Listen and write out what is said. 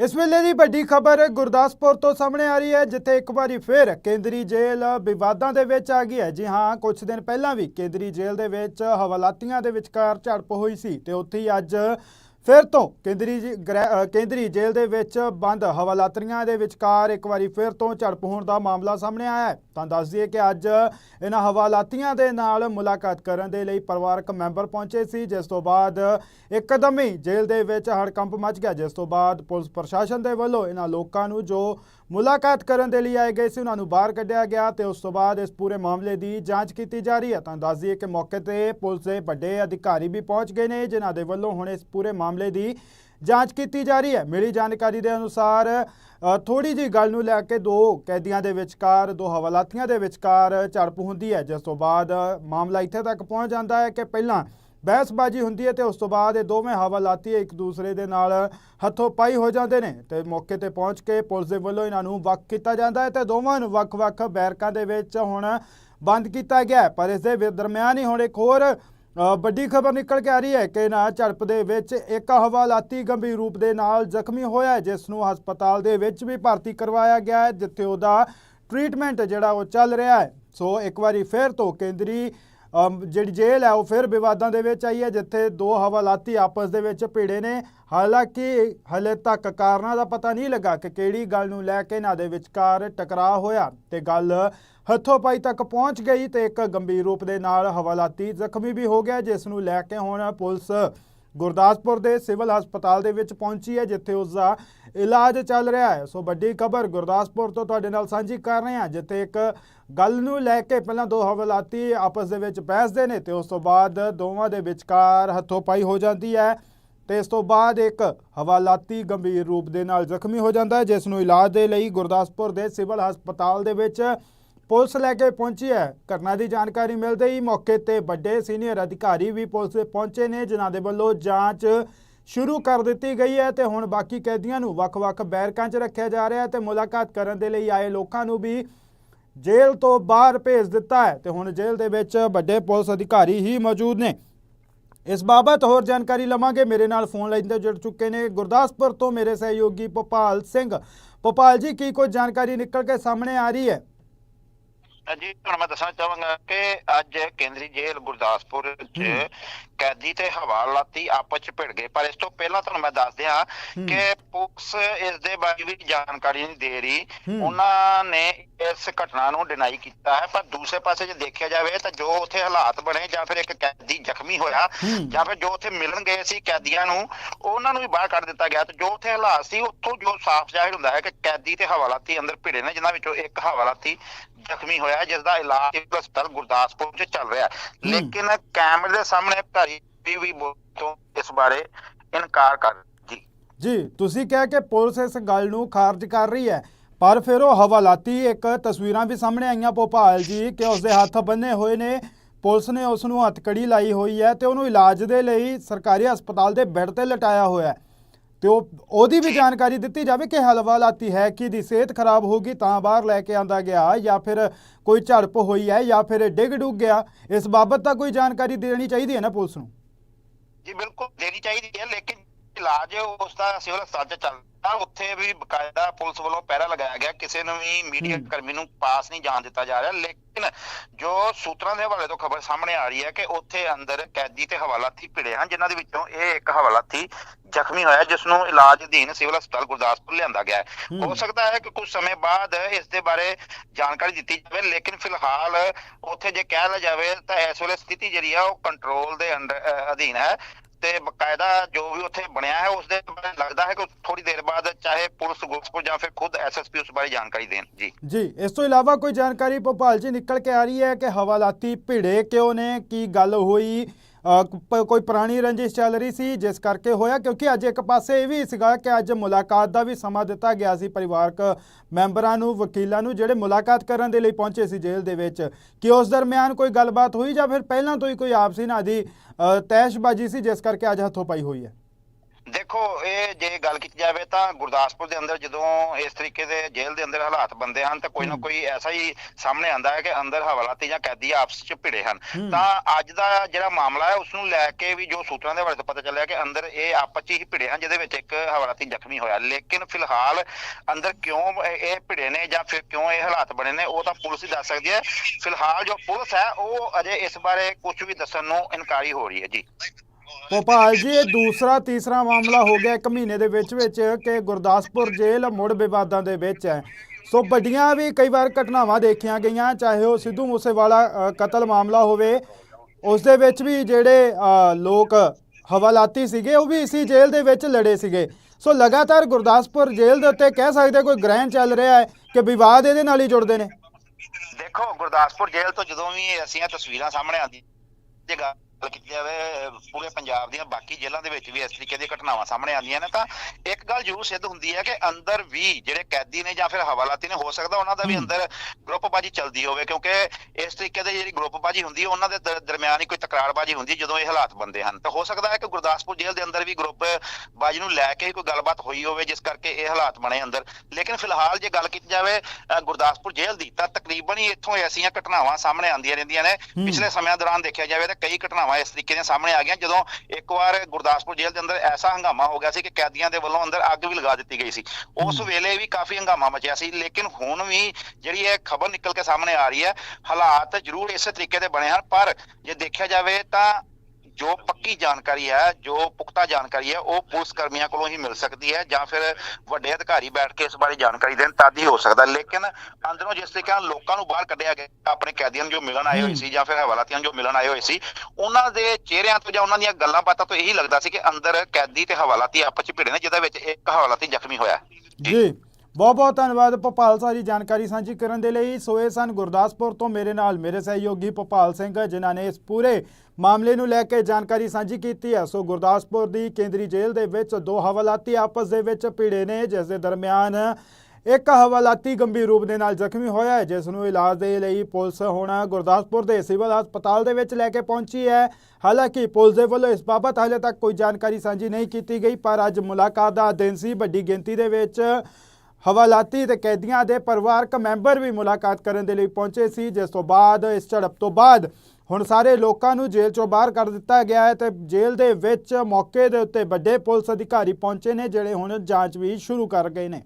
ਇਸ ਵੇਲੇ ਦੀ ਵੱਡੀ ਖਬਰ ਗੁਰਦਾਸਪੁਰ ਤੋਂ ਸਾਹਮਣੇ ਆ ਰਹੀ ਹੈ, ਜਿੱਥੇ ਇੱਕ ਵਾਰੀ ਫਿਰ ਕੇਂਦਰੀ ਜੇਲ੍ਹ ਵਿਵਾਦਾਂ ਦੇ ਵਿੱਚ ਆ ਗਈ ਹੈ। ਜੀ ਹਾਂ, ਕੁਝ ਦਿਨ ਪਹਿਲਾਂ ਵੀ ਕੇਂਦਰੀ ਜੇਲ੍ਹ ਦੇ ਵਿੱਚ ਹਵਾਲਾਤੀਆਂ ਦੇ ਵਿਚਕਾਰ ਝੜਪ ਹੋਈ ਸੀ ਤੇ ਉੱਥੇ ਹੀ ਅੱਜ ਫਿਰ ਤੋਂ ਕੇਂਦਰੀ ਜੀ- ਕੇਂਦਰੀ ਜੇਲ੍ਹ ਦੇ ਵਿੱਚ ਬੰਦ ਹਵਾਲਾਤੀਆਂ ਦੇ ਵਿਚਕਾਰ ਇੱਕ ਵਾਰੀ ਫਿਰ ਤੋਂ ਝੜਪ ਹੋਣ ਦਾ ਮਾਮਲਾ ਸਾਹਮਣੇ ਆਇਆ ਹੈ। ਤਾਂ ਦੱਸ ਦਈਏ ਕਿ ਅੱਜ ਇਹਨਾਂ ਹਵਾਲਾਤੀਆਂ ਦੇ ਨਾਲ ਮੁਲਾਕਾਤ ਕਰਨ ਦੇ ਲਈ ਪਰਿਵਾਰਕ ਮੈਂਬਰ ਪਹੁੰਚੇ ਸੀ, ਜਿਸ ਤੋਂ ਬਾਅਦ ਇੱਕਦਮ ਹੀ ਜੇਲ੍ਹ ਦੇ ਵਿੱਚ ਹੜਕੰਪ ਮਚ ਗਿਆ, ਜਿਸ ਤੋਂ ਬਾਅਦ ਪੁਲਿਸ ਪ੍ਰਸ਼ਾਸਨ ਦੇ ਵੱਲੋਂ ਇਹਨਾਂ ਲੋਕਾਂ ਨੂੰ ਜੋ ਮੁਲਾਕਾਤ ਕਰਨ ਦੇ ਲਈ ਆਏ ਗਏ ਸੀ, ਉਹਨਾਂ ਨੂੰ ਬਾਹਰ ਕੱਢਿਆ ਗਿਆ ਤੇ ਉਸ ਤੋਂ ਬਾਅਦ ਇਸ ਪੂਰੇ ਮਾਮਲੇ ਦੀ ਜਾਂਚ ਕੀਤੀ ਜਾ ਰਹੀ ਹੈ। ਤਾਂ ਦੱਸ ਦਈਏ ਕਿ ਮੌਕੇ ਤੇ ਪੁਲਿਸ ਦੇ ਵੱਡੇ ਅਧਿਕਾਰੀ ਵੀ ਪਹੁੰਚ ਗਏ ਨੇ, ਜਿਨ੍ਹਾਂ ਦੇ ਵੱਲੋਂ ਹੁਣ ਇਸ ਪੂਰੇ ਮਾਮਲੇ ਦੀ ਜਾਂਚ ਕੀਤੀ ਜਾ ਰਹੀ ਹੈ। ਮਿਲੀ ਜਾਣਕਾਰੀ ਦੇ ਅਨੁਸਾਰ ਅ, ਥੋੜੀ ਜੀ ਗੱਲ ਨੂੰ ਲੈ ਕੇ ਦੋ ਕੈਦੀਆਂ ਦੇ ਵਿਚਕਾਰ ਦੋ ਹਵਾਲਾਤੀਆਂ ਦੇ ਵਿਚਕਾਰ ਝੜਪ ਹੁੰਦੀ ਹੈ। ਜਿਸ ਤੋਂ ਬਾਅਦ ਮਾਮਲਾ ਇੱਥੇ ਤੱਕ ਪਹੁੰਚ ਜਾਂਦਾ ਹੈ ਕਿ ਪਹਿਲਾਂ ਬਹਿਸਬਾਜ਼ੀ ਹੁੰਦੀ ਹੈ ਤੇ ਉਸ ਤੋਂ ਬਾਅਦ ਇਹ ਦੋਵੇਂ ਹਵਾਲਾਤੀ ਇੱਕ ਦੂਸਰੇ ਦੇ ਨਾਲ ਹੱਥੋਂ ਪਾਈ ਹੋ ਜਾਂਦੇ ਨੇ ਤੇ ਮੌਕੇ ਤੇ ਪਹੁੰਚ ਕੇ ਪੁਲਿਸ ਦੇ ਵੱਲੋਂ ਇਹਨਾਂ ਨੂੰ ਵੱਖ ਕੀਤਾ ਜਾਂਦਾ ਹੈ ਤੇ ਦੋਵਾਂ ਨੂੰ ਵੱਖ-ਵੱਖ ਬੈਰਕਾਂ ਦੇ ਵਿੱਚ ਹੁਣ ਬੰਦ ਕੀਤਾ ਗਿਆ ਪਰ ਇਸ ਦੇ ਵਿ- ਦਰਮਿਆਨ ਹੀ ਹੁਣ ਇੱਕ ਹੋਰ ਵੱਡੀ ਖਬਰ ਨਿਕਲ ਕੇ ਆ ਰਹੀ ਹੈ ਕਿ ਨਾ, ਝੜਪ ਦੇ ਵਿੱਚ ਇੱਕ ਹਵਾਲਾਤੀ ਗੰਭੀਰ ਰੂਪ ਦੇ ਨਾਲ ਜ਼ਖਮੀ ਹੋਇਆ ਹੈ, ਜਿਸ ਨੂੰ ਹਸਪਤਾਲ ਦੇ ਵਿੱਚ ਵੀ ਭਰਤੀ ਕਰਵਾਇਆ ਗਿਆ ਹੈ, ਜਿੱਥੇ ਉਹਦਾ ਟ੍ਰੀਟਮੈਂਟ ਜਿਹੜਾ ਉਹ ਚੱਲ ਰਿਹਾ ਹੈ। ਸੋ ਇੱਕ ਵਾਰੀ ਫਿਰ ਤੋਂ ਕੇਂਦਰੀ ਜਿਹੜੀ ਜੇਲ੍ਹ ਹੈ, ਉਹ ਫਿਰ ਵਿਵਾਦਾਂ ਦੇ ਵਿੱਚ ਆਈ ਹੈ, ਜਿੱਥੇ ਦੋ ਹਵਾਲਾਤੀ ਆਪਸ ਦੇ ਵਿੱਚ ਭਿੜੇ ਨੇ। ਹਾਲਾਂਕਿ ਹਲੇ ਤੱਕ ਕਾਰਨਾਂ ਦਾ ਪਤਾ ਨਹੀਂ ਲੱਗਾ ਕਿ ਕਿਹੜੀ ਗੱਲ ਨੂੰ ਲੈ ਕੇ ਇਹਨਾਂ ਦੇ ਵਿਚਕਾਰ ਟਕਰਾਅ ਹੋਇਆ। ਤੇ ਗੱਲ ਹੱਥੋਂ ਪਾਈ ਤੱਕ ਪਹੁੰਚ ਗਈ ਤੇ ਇੱਕ ਗੰਭੀਰ ਰੂਪ ਦੇ ਨਾਲ ਹਵਾਲਾਤੀ ਜ਼ਖਮੀ ਵੀ ਹੋ ਗਿਆ, ਜਿਸ ਨੂੰ ਲੈ ਕੇ ਹੁਣ ਪੁਲਿਸ ਗੁਰਦਾਸਪੁਰ ਦੇ ਸਿਵਲ ਹਸਪਤਾਲ ਦੇ ਵਿੱਚ ਪਹੁੰਚੀ ਹੈ, ਜਿੱਥੇ ਉਸ ਦਾ ਇਲਾਜ ਚੱਲ ਰਿਹਾ ਹੈ। ਸੋ ਵੱਡੀ ਖਬਰ ਗੁਰਦਾਸਪੁਰ ਤੋਂ ਤੁਹਾਡੇ ਨਾਲ ਸਾਂਝੀ ਕਰ ਰਹੇ ਹਾਂ, ਜਿੱਥੇ ਇੱਕ ਗੱਲ ਨੂੰ ਲੈ ਕੇ ਪਹਿਲਾਂ ਦੋ ਹਵਾਲਾਤੀ ਆਪਸ ਦੇ ਵਿੱਚ ਬਹਿਸਦੇ ਨੇ ਤੇ ਉਸ ਤੋਂ ਬਾਅਦ ਦੋਵਾਂ ਦੇ ਵਿਚਕਾਰ ਹੱਥੋਂ ਪਾਈ ਹੋ ਜਾਂਦੀ ਹੈ ਤੇ ਇਸ ਤੋਂ ਬਾਅਦ ਇੱਕ ਹਵਾਲਾਤੀ ਗੰਭੀਰ ਰੂਪ ਦੇ ਨਾਲ ਜ਼ਖਮੀ ਹੋ ਜਾਂਦਾ ਹੈ, ਜਿਸ ਨੂੰ ਇਲਾਜ ਦੇ ਲਈ ਗੁਰਦਾਸਪੁਰ ਦੇ ਸਿਵਲ ਹਸਪਤਾਲ ਦੇ ਵਿੱਚ ਪੁਲਿਸ ਲੈ ਕੇ ਪਹੁੰਚੀ ਹੈ। ਘਟਨਾ ਦੀ ਜਾਣਕਾਰੀ ਮਿਲਦੇ ਹੀ ਮੌਕੇ ਤੇ ਵੱਡੇ ਸੀਨੀਅਰ ਅਧਿਕਾਰੀ ਵੀ ਪੁਲਿਸ ਦੇ ਪਹੁੰਚੇ ਨੇ, ਜਿਨ੍ਹਾਂ ਦੇ ਵੱਲੋਂ ਜਾਂਚ ਸ਼ੁਰੂ ਕਰ ਦਿੱਤੀ ਗਈ ਹੈ ਤੇ ਹੁਣ ਬਾਕੀ ਕੈਦੀਆਂ ਨੂੰ ਵੱਖ-ਵੱਖ ਬੈਰਕਾਂ 'ਚ ਰੱਖਿਆ ਜਾ ਰਿਹਾ ਹੈ ਤੇ ਮੁਲਾਕਾਤ ਕਰਨ ਦੇ ਲਈ ਆਏ ਲੋਕਾਂ ਨੂੰ ਵੀ ਜੇਲ੍ਹ ਤੋਂ ਬਾਹਰ ਭੇਜ ਦਿੱਤਾ ਹੈ ਤੇ ਹੁਣ ਜੇਲ੍ਹ ਦੇ ਵਿੱਚ ਵੱਡੇ ਪੁਲਿਸ ਅਧਿਕਾਰੀ ਹੀ ਮੌਜੂਦ ਨੇ। ਇਸ ਬਾਬਤ ਹੋਰ ਜਾਣਕਾਰੀ ਲਵਾਂਗੇ। ਮੇਰੇ ਨਾਲ ਫੋਨ ਲਾਈਨ ਤੇ ਜੁੜ ਚੁੱਕੇ ਨੇ ਗੁਰਦਾਸਪੁਰ ਤੋਂ ਮੇਰੇ ਸਹਿਯੋਗੀ ਭੋਪਾਲ ਸਿੰਘ। ਭੋਪਾਲ ਜੀ, ਕੀ ਕੋਈ ਜਾਣਕਾਰੀ ਨਿਕਲ ਕੇ ਸਾਹਮਣੇ ਆ ਰਹੀ ਹੈ? ਜੀ ਤੁਹਾਨੂੰ ਮੈਂ ਦੱਸਣਾ ਚਾਹਾਂਗਾ ਕਿ ਅੱਜ ਕੇਂਦਰੀ ਜੇਲ੍ਹ ਗੁਰਦਾਸਪੁਰ ਚ ਕੈਦੀ ਤੇ ਹਵਾਲਾਤੀ ਆਪਸ ਚ ਭਿੜ ਗਏ ਪਰ ਇਸ ਤੋਂ ਪਹਿਲਾਂ ਤੁਹਾਨੂੰ ਮੈਂ ਦੱਸ ਦਿਆਂ। ਕਿ ਪੁਲਿਸ ਇਸ ਦੇ ਬਾਰੇ ਵੀ ਜਾਣਕਾਰੀ ਨਹੀਂ ਦੇ ਰਹੀ। ਉਹਨਾਂ ਨੇ ਇਸ ਘਟਨਾ ਨੂੰ ਡਿਨਾਈ ਕੀਤਾ ਹੈ ਪਰ ਦੂਸਰੇ ਪਾਸੇ ਜੇ ਦੇਖਿਆ ਜਾਵੇ ਤਾਂ ਜੋ ਉੱਥੇ ਹਾਲਾਤ ਬਣੇ ਜਾਂ ਫਿਰ ਇੱਕ ਕੈਦੀ ਜ਼ਖਮੀ ਹੋਇਆ। ਜਾਂ ਫਿਰ ਜੋ ਉੱਥੇ ਮਿਲਣ ਗਏ ਸੀ ਕੈਦੀਆਂ ਨੂੰ ਉਹਨਾਂ ਨੂੰ ਵੀ ਬਾਹਰ ਕੱਢ ਦਿੱਤਾ ਗਿਆ ਤੇ ਜੋ ਉੱਥੇ ਹਾਲਾਤ ਸੀ ਉੱਥੋਂ ਜੋ ਸਾਫ਼ ਜ਼ਾਹਿਰ ਹੁੰਦਾ ਹੈ ਕਿ ਕੈਦੀ ਤੇ ਹਵਾਲਾਤੀ ਅੰਦਰ ਭਿੜੇ ਨੇ ਜਿਨ੍ਹਾਂ ਵਿੱਚੋਂ ਇੱਕ ਹਵਾਲਾਤੀ ਜ਼ਖਮੀ ਹੋਇਆ ਜਿਸ ਦਾ ਇਲਾਜ ਹਸਪਤਾਲ ਗੁਰਦਾਸਪੁਰ 'ਚ ਚੱਲ ਰਿਹਾ। ਲੇਕਿਨ ਕੈਮਰੇ ਦੇ ਸਾਹਮਣੇ ਭਾਰੀ ਵੀ ਬੋਤੋਂ ਇਸ ਬਾਰੇ ਇਨਕਾਰ ਕਰ ਜੀ ਜੀ, ਤੁਸੀਂ ਕਿਹਾ ਕਿ ਪੁਲਿਸ ਇਸ ਗੱਲ ਨੂੰ ਖਾਰਜ ਕਰ ਰਹੀ ਹੈ, ਪਰ ਫਿਰ ਉਹ ਹਵਾਲਾਤੀ ਇੱਕ ਤਸਵੀਰਾਂ ਵੀ ਸਾਹਮਣੇ ਆਈਆਂ, ਭੋਪਾਲ ਜੀ, ਕਿ ਉਸ ਦੇ ਹੱਥ ਬੰਨੇ ਹੋਏ ਨੇ। ਪੁਲਿਸ ਨੇ ਉਸ ਨੂੰ ਹੱਥਕੜੀ ਲਾਈ ਹੋਈ ਹੈ ਤੇ ਉਹਨੂੰ ਇਲਾਜ ਦੇ ਲਈ ਸਰਕਾਰੀ ਹਸਪਤਾਲ ਦੇ ਬੈੱਡ ਤੇ ਲਟਾਇਆ ਹੋਇਆ ਹੈ। ਤੇ ਉਹ, ਉਹਦੀ ਵੀ ਜਾਣਕਾਰੀ ਦਿੱਤੀ ਜਾਵੇ ਕਿ ਹਵਾਲਾਤੀ ਹੈ ਕਿ ਦੀ ਸਿਹਤ ਖਰਾਬ ਹੋ ਗਈ ਤਾਂ ਬਾਹਰ ਲੈ ਕੇ ਆਂਦਾ ਗਿਆ, ਜਾਂ ਫਿਰ ਕੋਈ ਝੜਪ ਹੋਈ ਹੈ, ਜਾਂ ਫਿਰ ਡਿੱਗ ਡੁੱਗ ਗਿਆ। ਇਸ ਬਾਬਤ ਤਾਂ ਕੋਈ ਜਾਣਕਾਰੀ ਦੇਣੀ ਚਾਹੀਦੀ ਹੈ ਨਾ ਪੁਲਿਸ ਨੂੰ? ਜੀ ਬਿਲਕੁਲ ਦੇਣੀ ਚਾਹੀਦੀ ਹੈ ਲੇਕਿਨ ਇਲਾਜ ਉਸ ਦਾ ਸਿਵਲ ਹਸਪਤਾਲ 'ਚ ਚੱਲ ਚੱਲਦਾ ਉੱਥੇ ਵੀ ਬਕਾਇਦਾ ਪੁਲਿਸ ਵੱਲੋਂ ਪਹਿਰਾ ਲਗਾਇਆ ਗਿਆ। ਕਿਸੇ ਨੂੰ ਵੀ ਮੀਡੀਆ। ਕਰਮੀ ਨੂੰ ਪਾਸ ਨਹੀਂ ਜਾਣ ਦਿੱਤਾ ਜਾ ਰਿਹਾ। ਲੇਕਿਨ ਜੋ ਸੂਤਰਾਂ ਦੇ ਹਵਾਲੇ ਤੋਂ ਖਬਰ ਸਾਹਮਣੇ ਆ ਰਹੀ ਹੈ ਕਿ ਉੱਥੇ ਅੰਦਰ ਕੈਦੀ ਤੇ ਹਵਾਲਾਤੀ ਭਿੜੇ ਹਨ ਜਿਨ੍ਹਾਂ ਦੇ ਵਿੱਚੋਂ ਇਹ ਇੱਕ ਹਵਾਲਾਤੀ ਜ਼ਖਮੀ ਹੋਇਆ ਜਿਸ ਨੂੰ ਇਲਾਜ ਅਧੀਨ ਸਿਵਲ ਹਸਪਤਾਲ ਗੁਰਦਾਸਪੁਰ ਲਿਆਂਦਾ ਗਿਆ ਹੈ। ਸਕਦਾ ਹੈ ਕਿ ਕੁਝ ਸਮੇਂ ਬਾਅਦ ਇਸ ਦੇ ਬਾਰੇ ਜਾਣਕਾਰੀ ਦਿੱਤੀ ਜਾਵੇ ਲੇਕਿਨ ਫਿਲਹਾਲ ਉੱਥੇ ਜੇ ਕਹਿ ਲਿਆ ਜਾਵੇ ਤਾਂ ਇਸ ਵੇਲੇ ਸਥਿਤੀ ਜਿਹੜੀ ਆ ਉਹ ਕੰਟਰੋਲ ਦੇ ਅੰਡਰ ਅ, ਅਧੀਨ ਹੈ। ਤੇ ਬਕਾਇਦਾ ਜੋ ਵੀ ਉੱਥੇ ਬਣਿਆ ਹੈ ਉਸ ਦੇ ਬਾਰੇ ਲੱਗਦਾ ਹੈ ਕਿ ਥੋੜੀ ਦੇਰ ਬਾਅਦ ਚਾਹੇ ਪੁਲਿਸ ਗੁਰਸਪੁਰ ਜਾਂ ਫਿਰ ਖੁਦ ਐਸਐਸਪੀ ਉਸ ਬਾਰੇ ਜਾਣਕਾਰੀ ਦੇਣ। ਜੀ। ਜੀ, ਇਸ ਤੋਂ ਇਲਾਵਾ ਕੋਈ ਜਾਣਕਾਰੀ ਭੋਪਾਲ ਜੀ ਨਿਕਲ ਕੇ ਆ ਰਹੀ ਹੈ ਕਿ ਹਵਾਲਾਤੀ ਭਿੜੇ ਕਿਉਂ ਨੇ? ਕੀ ਗੱਲ ਹੋਈ? ਕੋਈ ਪੁਰਾਣੀ ਰੰਜਿਸ਼ ਚੱਲ ਰਹੀ ਸੀ ਜਿਸ ਕਰਕੇ ਹੋਇਆ ਕਿਉਂਕਿ ਅੱਜ ਇੱਕ ਪਾਸੇ ਇਹ ਵੀ ਸੀਗਾ ਕਿ ਅੱਜ ਮੁਲਾਕਾਤ ਦਾ ਵੀ ਸਮਾਂ ਦਿੱਤਾ ਗਿਆ ਸੀ ਪਰਿਵਾਰਕ ਮੈਂਬਰਾਂ ਨੂੰ ਵਕੀਲਾਂ ਨੂੰ ਜਿਹੜੇ ਮੁਲਾਕਾਤ ਕਰਨ ਦੇ ਲਈ ਪਹੁੰਚੇ ਸੀ ਜੇਲ੍ਹ ਦੇ ਵਿੱਚ। ਕਿ ਉਸ ਦਰਮਿਆਨ ਕੋਈ ਗੱਲਬਾਤ ਹੋਈ ਜਾਂ ਫਿਰ ਪਹਿਲਾਂ ਤੋਂ ਹੀ ਕੋਈ ਆਪਸੀ ਨਾ ਦੀ ਅ, ਤੈਸ਼ਬਾਜ਼ੀ ਸੀ ਜਿਸ ਕਰਕੇ ਅੱਜ ਹੱਥੋਂ ਪਾਈ ਹੋਈ ਹੈ? ਦੇਖੋ ਇਹ ਜੇ ਗੱਲ ਕੀਤੀ ਜਾਵੇ ਤਾਂ ਗੁਰਦਾਸਪੁਰ ਦੇ ਅੰਦਰ ਜਦੋਂ ਇਸ ਤਰੀਕੇ ਦੇ ਜੇਲ੍ਹ ਦੇ ਅੰਦਰ ਹਾਲਾਤ ਬੰਦੇ ਹਨ ਤਾਂ ਕੋਈ ਨਾ। ਕੋਈ ਐਸਾ ਹੀ ਸਾਹਮਣੇ ਆਂਦਾ ਹੈ ਕਿ ਅੰਦਰ ਹਵਾਲਾਤੀ ਜਾਂ ਕੈਦੀ ਆਪਸ ਵਿੱਚ ਭਿੜੇ ਹਨ। ਤਾਂ ਅੱਜ ਦਾ ਜਿਹੜਾ ਮਾਮਲਾ ਹੈ ਉਸ ਨੂੰ ਲੈ ਕੇ ਵੀ ਜੋ ਸੂਤਰਾਂ ਦੇ ਬਾਰੇ ਤੋਂ ਪਤਾ ਚੱਲਿਆ ਕਿ ਅੰਦਰ ਇਹ ਆਪਸ 'ਚ ਹੀ ਭਿੜੇ ਹਨ ਜਿਹਦੇ ਵਿੱਚ ਇੱਕ ਹਵਾਲਾਤੀ ਜ਼ਖਮੀ ਹੋਇਆ ਲੇਕਿਨ ਫਿਲਹਾਲ ਅੰਦਰ ਕਿਉਂ ਇਹ ਇਹ ਭਿੜੇ ਨੇ ਜਾਂ ਫਿਰ ਕਿਉਂ ਇਹ ਹਾਲਾਤ ਬਣੇ ਨੇ ਉਹ ਤਾਂ ਪੁਲਿਸ ਹੀ ਦੱਸ ਸਕਦੀ ਹੈ ਫਿਲਹਾਲ ਜੋ ਪੁਲਿਸ ਹੈ ਉਹ ਅਜੇ ਇਸ ਬਾਰੇ ਕੁਝ ਵੀ ਦੱਸਣ ਨੂੰ ਇਨਕਾਰੀ ਹੋ ਰਹੀ ਹੈ ਜੀ ਭੋਪਾਲ ਜੀ, ਇਹ ਦੂਸਰਾ, ਤੀਸਰਾ ਮਾਮਲਾ ਹੋ ਗਿਆ ਇੱਕ ਮਹੀਨੇ ਦੇ ਵਿੱਚ ਵਿੱਚ ਕਿ ਗੁਰਦਾਸਪੁਰ ਜੇਲ੍ਹ ਮੁੜ ਵਿਵਾਦਾਂ ਦੇ ਵਿੱਚ ਹੈ। ਸੋ ਵੱਡੀਆਂ ਵੀ ਕਈ ਵਾਰ ਘਟਨਾਵਾਂ ਦੇਖੀਆਂ ਗਈਆਂ, ਚਾਹੇ ਉਹ ਸਿੱਧੂ ਮੂਸੇਵਾਲਾ ਕਤਲ ਮਾਮਲਾ ਹੋਵੇ, ਉਸ ਦੇ ਵਿੱਚ ਵੀ ਜਿਹੜੇ ਲੋਕ ਹਵਾਲਾਤੀ ਸੀਗੇ, ਉਹ ਵੀ ਇਸੀ ਜੇਲ੍ਹ ਦੇ ਵਿੱਚ ਲੜੇ ਸੀਗੇ। ਸੋ ਲਗਾਤਾਰ ਗੁਰਦਾਸਪੁਰ ਜੇਲ੍ਹ ਦੇ ਉੱਤੇ ਕਹਿ ਸਕਦੇ ਕੋਈ ਗ੍ਰਹਿਣ ਚੱਲ ਰਿਹਾ ਹੈ ਕਿ ਵਿਵਾਦ ਇਹਦੇ ਨਾਲ ਹੀ ਜੁੜਦੇ ਨੇ? ਦੇਖੋ, ਗੁਰਦਾਸਪੁਰ ਜੇਲ੍ਹ ਤੋਂ ਜਦੋਂ ਵੀ ਅਸੀਂ ਇਹ ਤਸਵੀਰਾਂ ਸਾਹਮਣੇ ਆਉਂਦੀ ਜੇ ਕੀਤੀ ਜਾਵੇ ਪੂਰੇ ਪੰਜਾਬ ਦੀਆਂ ਬਾਕੀ ਜੇਲ੍ਹਾਂ ਦੇ ਵਿੱਚ ਵੀ ਇਸ ਤਰੀਕੇ ਦੀਆਂ ਘਟਨਾਵਾਂ ਸਾਹਮਣੇ ਆਉਂਦੀਆਂ ਨੇ ਤਾਂ ਇੱਕ ਗੱਲ ਜ਼ਰੂਰ ਸਿੱਧ ਹੁੰਦੀ ਹੈ ਕਿ ਅੰਦਰ ਵੀ ਜਿਹੜੇ ਕੈਦੀ ਨੇ ਜਾਂ ਫਿਰ ਹਵਾਲਾਤੀ ਨੇ ਹੋ ਸਕਦਾ ਉਹਨਾਂ ਦਾ ਵੀ। ਅੰਦਰ ਗਰੁੱਪਬਾਜੀ ਚੱਲਦੀ ਹੋਵੇ ਕਿਉਂਕਿ ਇਸ ਤਰੀਕੇ ਦੀ ਜਿਹੜੀ ਗਰੁੱਪਬਾਜੀ ਹੁੰਦੀ ਹੈ ਉਹਨਾਂ ਦੇ ਦਰ- ਦਰਮਿਆਨ ਹੀ ਕੋਈ ਤਕਰਾਰਬਾਜੀ ਹੁੰਦੀ ਹੈ ਜਦੋਂ ਇਹ ਹਾਲਾਤ ਬੰਦੇ ਹਨ ਤਾਂ ਹੋ ਸਕਦਾ ਹੈ ਕਿ ਗੁਰਦਾਸਪੁਰ ਜੇਲ੍ਹ ਦੇ ਅੰਦਰ ਵੀ ਗਰੁੱਪਬਾਜੀ ਨੂੰ ਲੈ ਕੇ ਹੀ ਕੋਈ ਗੱਲਬਾਤ ਹੋਈ ਹੋਵੇ ਜਿਸ ਕਰਕੇ ਇਹ ਹਾਲਾਤ ਬਣੇ ਅੰਦਰ ਲੇਕਿਨ ਫਿਲਹਾਲ ਜੇ ਗੱਲ ਕੀਤੀ ਜਾਵੇ ਗੁਰਦਾਸਪੁਰ ਜੇਲ੍ਹ ਦੀ ਤਾਂ ਤਕਰੀਬਨ ਹੀ ਇੱਥੋਂ ਐਸੀਆਂ ਘਟਨਾਵਾਂ ਸਾਹਮਣੇ ਆਉਂਦੀਆਂ ਰਹਿੰਦੀਆਂ ਨੇ। ਪਿਛਲੇ ਸਮਿਆਂ ਦੌਰਾਨ ਦੇਖਿਆ ਜਾਵੇ ਤਾਂ ਕਈ ਘਟਨਾਵਾਂ ਇਸ ਤਰੀਕੇ ਦੀਆਂ ਸਾਹਮਣੇ ਆ ਗਈਆਂ। ਜਦੋਂ ਇੱਕ ਵਾਰ ਗੁਰਦਾਸਪੁਰ ਜੇਲ੍ਹ ਦੇ ਅੰਦਰ ਐਸਾ ਹੰਗਾਮਾ ਹੋ ਗਿਆ ਸੀ ਕਿ ਕੈਦੀਆਂ ਦੇ ਵੱਲੋਂ ਅੰਦਰ ਅੱਗ ਵੀ ਲਗਾ ਦਿੱਤੀ ਗਈ ਸੀ। ਉਸ। ਵੇਲੇ ਵੀ ਕਾਫੀ ਹੰਗਾਮਾ ਮਚਿਆ ਸੀ ਲੇਕਿਨ ਹੁਣ ਵੀ ਜਿਹੜੀ ਇਹ ਖਬਰ ਨਿਕਲ ਕੇ ਸਾਹਮਣੇ ਆ ਰਹੀ ਹੈ ਹਾਲਾਤ ਜ਼ਰੂਰ ਇਸੇ ਤਰੀਕੇ ਦੇ ਬਣੇ ਹਨ। ਪਰ ਜੇ ਦੇਖਿਆ ਜਾਵੇ ਤਾਂ ਜੋ ਪੱਕੀ ਜਾਣਕਾਰੀ ਹੈ ਜੋ ਪੁਖਤਾ ਜਾਣਕਾਰੀ ਹੈ ਉਹ ਪੁਲਿਸ ਕਰਮੀਆਂ ਕੋਲੋਂ ਹੀ ਮਿਲ ਸਕਦੀ ਹੈ ਜਾਂ ਫਿਰ ਵੱਡੇ ਅਧਿਕਾਰੀ ਬੈਠ ਕੇ ਇਸ ਬਾਰੇ ਜਾਣਕਾਰੀ ਦੇਣ ਤਦ ਹੀ ਹੋ ਸਕਦਾ। ਲੇਕਿਨ ਅੰਦਰੋਂ ਜਿਸ ਤਰੀਕੇ ਨਾਲ ਲੋਕਾਂ ਨੂੰ ਬਾਹਰ ਕੱਢਿਆ ਗਿਆ ਆਪਣੇ ਕੈਦੀਆਂ ਨੂੰ ਜੋ ਮਿਲਣ ਆਏ ਹੋਏ। ਸੀ ਜਾਂ ਫਿਰ ਹਵਾਲਾਤੀਆਂ ਨੂੰ ਜੋ ਮਿਲਣ ਆਏ ਹੋਏ ਸੀ ਉਹਨਾਂ ਦੇ ਚਿਹਰਿਆਂ ਤੋਂ ਜਾਂ ਉਹਨਾਂ ਦੀਆਂ ਗੱਲਾਂ ਬਾਤਾਂ ਤੋਂ ਇਹੀ ਲੱਗਦਾ ਸੀ ਕਿ ਅੰਦਰ ਕੈਦੀ ਤੇ ਹਵਾਲਾਤੀ ਆਪਸ ਵਿੱਚ ਭਿੜੇ ਨੇ ਜਿਹਦੇ ਵਿੱਚ ਇੱਕ ਹਵਾਲਾਤੀ ਜ਼ਖਮੀ ਹੋਇਆ। ਜੀ। ਬਹੁਤ ਬਹੁਤ ਧੰਨਵਾਦ ਭੋਪਾਲ ਸਾਰੀ ਜਾਣਕਾਰੀ ਸਾਂਝੀ ਕਰਨ ਦੇ ਲਈ। ਸੋ ਇਹ ਸਨ ਗੁਰਦਾਸਪੁਰ ਤੋਂ ਮੇਰੇ ਨਾਲ ਮੇਰੇ ਸਹਿਯੋਗੀ ਭੋਪਾਲ ਸਿੰਘ, ਜਿਨ੍ਹਾਂ ਨੇ ਇਸ ਪੂਰੇ ਮਾਮਲੇ ਨੂੰ ਲੈ ਕੇ ਜਾਣਕਾਰੀ ਸਾਂਝੀ ਕੀਤੀ ਹੈ। ਸੋ ਗੁਰਦਾਸਪੁਰ ਦੀ ਕੇਂਦਰੀ ਜੇਲ੍ਹ ਦੇ ਵਿੱਚ ਦੋ ਹਵਾਲਾਤੀ ਆਪਸ ਦੇ ਵਿੱਚ ਭਿੜੇ ਨੇ, ਜਿਸ ਦੇ ਦਰਮਿਆਨ ਇੱਕ ਹਵਾਲਾਤੀ ਗੰਭੀਰ ਰੂਪ ਦੇ ਨਾਲ ਜ਼ਖਮੀ ਹੋਇਆ ਹੈ, ਜਿਸ ਨੂੰ ਇਲਾਜ ਦੇ ਲਈ ਪੁਲਿਸ ਹੁਣ ਗੁਰਦਾਸਪੁਰ ਦੇ ਸਿਵਲ ਹਸਪਤਾਲ ਦੇ ਵਿੱਚ ਲੈ ਕੇ ਪਹੁੰਚੀ ਹੈ। ਹਾਲਾਂਕਿ ਪੁਲਿਸ ਦੇ ਵੱਲੋਂ ਇਸ ਬਾਬਤ ਹਾਲੇ ਤੱਕ ਕੋਈ ਜਾਣਕਾਰੀ ਸਾਂਝੀ ਨਹੀਂ ਕੀਤੀ ਗਈ, ਪਰ ਅੱਜ ਮੁਲਾਕਾਤ ਦਾ ਦਿਨ ਸੀ। ਵੱਡੀ ਗਿਣਤੀ ਦੇ ਵਿੱਚ ਹਵਾਲਾਤੀ ਤੇ ਕੈਦੀਆਂ ਦੇ ਪਰਿਵਾਰਕ ਮੈਂਬਰ ਵੀ ਮੁਲਾਕਾਤ ਕਰਨ ਦੇ ਲਈ ਪਹੁੰਚੇ ਸੀ, ਜਿਸ ਤੋਂ ਬਾਅਦ, ਇਸ ਝੜਪ ਤੋਂ ਬਾਅਦ ਹੁਣ ਸਾਰੇ ਲੋਕਾਂ ਨੂੰ ਜੇਲ੍ਹ ਚੋਂ ਬਾਹਰ ਕਰ ਦਿੱਤਾ ਗਿਆ ਹੈ ਤੇ ਜੇਲ੍ਹ ਦੇ ਵਿੱਚ ਮੌਕੇ ਦੇ ਉੱਤੇ ਵੱਡੇ ਪੁਲਿਸ ਅਧਿਕਾਰੀ ਪਹੁੰਚੇ ਨੇ, ਜਿਹੜੇ ਹੁਣ ਜਾਂਚ ਵੀ ਸ਼ੁਰੂ ਕਰ ਗਏ ਨੇ।